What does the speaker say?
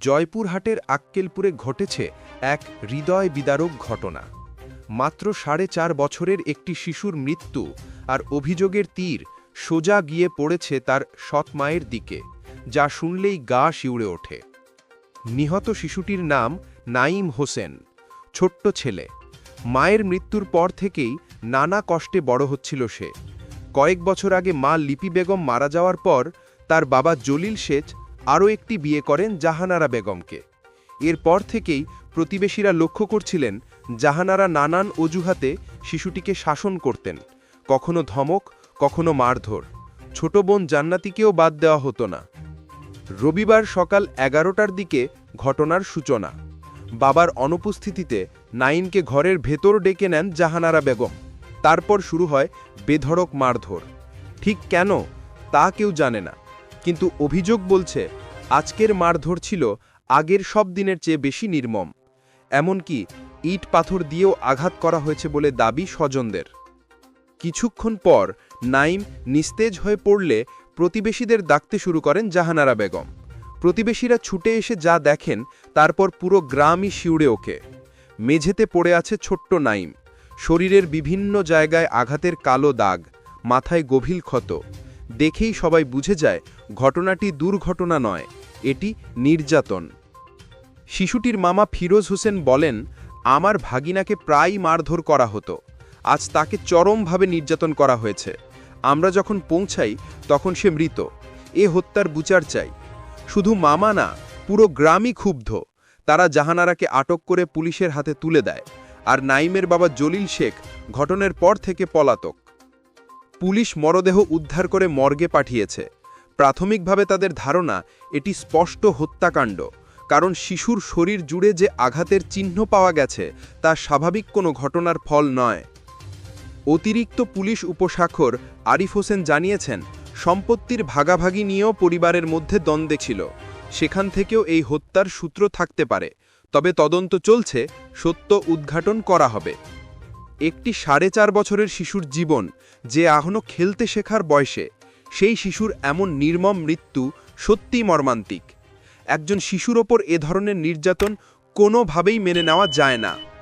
জয়পুরহাটের আক্কেলপুরে ঘটেছে এক হৃদয় বিদারক ঘটনা। মাত্র সাড়ে চার বছরের একটি শিশুর মৃত্যু আর অভিযোগের তীর সোজা গিয়ে পড়েছে তার সৎ মায়ের দিকে, যা শুনলেই গা শিউড়ে ওঠে। নিহত শিশুটির নাম নাইম হোসেন, ছোট্ট ছেলে। মায়ের মৃত্যুর পর থেকেই নানা কষ্টে বড় হচ্ছিল সে। কয়েক বছর আগে মা লিপি বেগম মারা যাওয়ার পর তার বাবা জলিল শেখ আরও একটি বিয়ে করেন জাহানারা বেগমকে। এরপর থেকেই প্রতিবেশীরা লক্ষ্য করছিলেন জাহানারা নানান অজুহাতে শিশুটিকে শাসন করতেন, কখনো ধমক, কখনো মারধর। ছোট বোন জান্নাতিকেও বাদ দেওয়া হতো না। রবিবার সকাল এগারোটার দিকে ঘটনার সূচনা। বাবার অনুপস্থিতিতে নাইনকে ঘরের ভেতর ডেকে নেন জাহানারা বেগম। তারপর শুরু হয় বেধড়ক মারধর। ঠিক কেন, তা কেউ জানে না। কিন্তু অভিযোগ বলছে, আজকের মারধর ছিল আগের সব দিনের চেয়ে বেশি নির্মম। এমনকি ইট পাথর দিয়েও আঘাত করা হয়েছে বলে দাবি স্বজনদের। কিছুক্ষণ পর নাইম নিস্তেজ হয়ে পড়লে প্রতিবেশীদের ডাকতে শুরু করেন জাহানারা বেগম। প্রতিবেশীরা ছুটে এসে যা দেখেন, তারপর পুরো গ্রামই শিউড়ে ওকে মেঝেতে পড়ে আছে ছোট্ট নাইম। শরীরের বিভিন্ন জায়গায় আঘাতের কালো দাগ, মাথায় গভীর ক্ষত। দেখেই সবাই বুঝে যায় ঘটনাটি দুর্ঘটনা নয়, এটি নির্যাতন। শিশুটির মামা ফিরোজ হোসেন বলেন, আমার ভাগিনাকে প্রায়ই মারধর করা হতো। আজ তাকে চরমভাবে নির্যাতন করা হয়েছে। আমরা যখন পৌঁছাই, তখন সে মৃত। এ হত্যার বুচার চাই। শুধু মামা না, পুরো গ্রামই ক্ষুব্ধ। তারা জাহানারাকে আটক করে পুলিশের হাতে তুলে দেয়। আর নাইমের বাবা জলিল শেখ ঘটনার পর থেকে পলাতক। পুলিশ মরদেহ উদ্ধার করে মর্গে পাঠিয়েছে। প্রাথমিকভাবে তাদের ধারণা, এটি স্পষ্ট হত্যাকাণ্ড, কারণ শিশুর শরীর জুড়ে যে আঘাতের চিহ্ন পাওয়া গেছে, তা স্বাভাবিক কোনো ঘটনার ফল নয়। অতিরিক্ত পুলিশ উপস্বাক্ষর আরিফ হোসেন জানিয়েছেন, সম্পত্তির ভাগাভাগি নিয়েও পরিবারের মধ্যে দ্বন্দ্বে ছিল। সেখান থেকেও এই হত্যার সূত্র থাকতে পারে। তবে তদন্ত চলছে, সত্য উদ্ঘাটন করা হবে। একটি সাড়ে চার বছরের শিশুর জীবন যে এখনও খেলতে শেখার বয়সে, সেই শিশুর এমন নির্মম মৃত্যু সত্যি মর্মান্তিক। একজন শিশুর ওপর এ ধরনের নির্যাতন কোনোভাবেই মেনে নেওয়া যায় না।